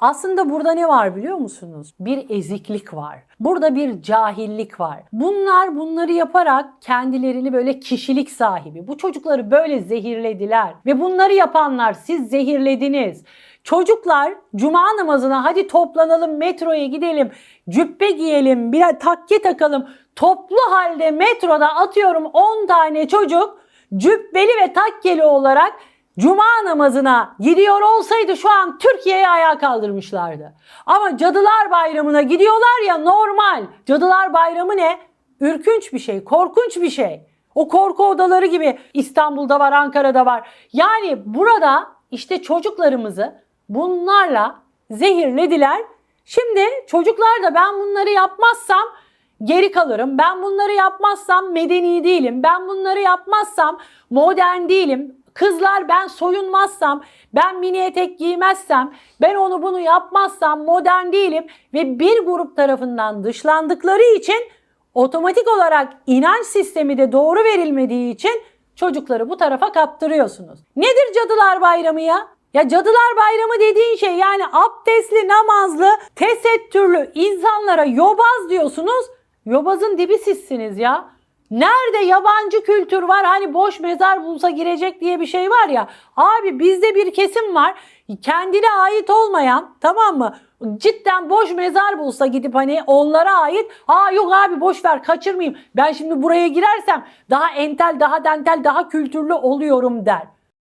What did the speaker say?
Aslında burada ne var biliyor musunuz? Bir eziklik var. Burada bir cahillik var. Bunlar bunları yaparak kendilerini böyle kişilik sahibi. Bu çocukları böyle zehirlediler. Ve bunları yapanlar siz zehirlediniz. Çocuklar cuma namazına hadi toplanalım metroya gidelim, cübbe giyelim, bir takke takalım. Toplu halde metroda atıyorum 10 tane çocuk cübbeli ve takkeli olarak Cuma namazına gidiyor olsaydı şu an Türkiye'yi ayağa kaldırmışlardı. Ama Cadılar Bayramı'na gidiyorlar ya normal. Cadılar Bayramı ne? Ürkünç bir şey, korkunç bir şey. O korku odaları gibi İstanbul'da var, Ankara'da var. Yani burada işte çocuklarımızı bunlarla zehirlediler. Şimdi çocuklar da ben bunları yapmazsam geri kalırım. Ben bunları yapmazsam medeni değilim. Ben bunları yapmazsam modern değilim. Kızlar ben soyunmazsam, ben mini etek giymezsem, ben onu bunu yapmazsam modern değilim ve bir grup tarafından dışlandıkları için otomatik olarak inanç sistemi de doğru verilmediği için çocukları bu tarafa kaptırıyorsunuz. Nedir Cadılar Bayramı ya? Ya Cadılar Bayramı dediğin şey yani abdestli, namazlı, tesettürlü insanlara yobaz diyorsunuz. Yobazın dibi sizsiniz ya. Nerede yabancı kültür var hani boş mezar bulsa girecek diye bir şey var ya. Abi bizde bir kesim var kendine ait olmayan tamam mı? Cidden boş mezar bulsa gidip hani onlara ait. Aa yok abi boş ver kaçırmayayım. Ben şimdi buraya girersem daha entel, daha dentel, daha kültürlü oluyorum der.